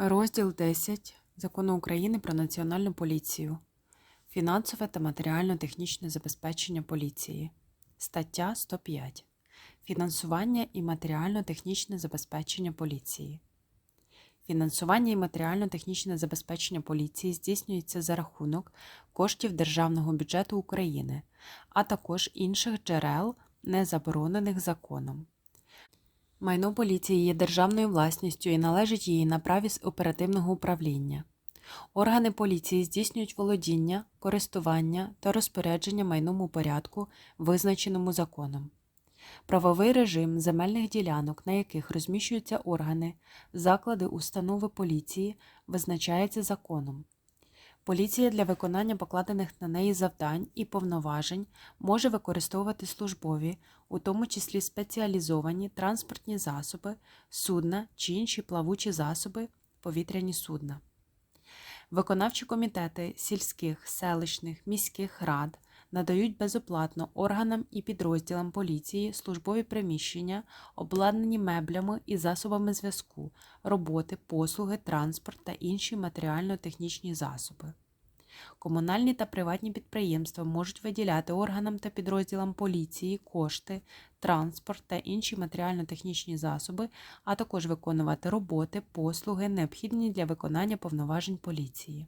Розділ 10 Закону України про Національну поліцію. Фінансове та матеріально-технічне забезпечення поліції. Стаття 105. Фінансування і матеріально-технічне забезпечення поліції. Фінансування і матеріально-технічне забезпечення поліції здійснюється за рахунок коштів Державного бюджету України, а також інших джерел, не заборонених законом. Майно поліції є державною власністю і належить їй на праві з оперативного управління. Органи поліції здійснюють володіння, користування та розпорядження майном у порядку, визначеному законом. Правовий режим земельних ділянок, на яких розміщуються органи, заклади установи поліції, визначається законом. Поліція для виконання покладених на неї завдань і повноважень може використовувати службові, у тому числі спеціалізовані транспортні засоби, судна чи інші плавучі засоби, повітряні судна. Виконавчі комітети сільських, селищних, міських рад надають безоплатно органам і підрозділам поліції службові приміщення, обладнані меблями і засобами зв'язку, роботи, послуги, транспорт та інші матеріально-технічні засоби. Комунальні та приватні підприємства можуть виділяти органам та підрозділам поліції кошти, транспорт та інші матеріально-технічні засоби, а також виконувати роботи, послуги, необхідні для виконання повноважень поліції.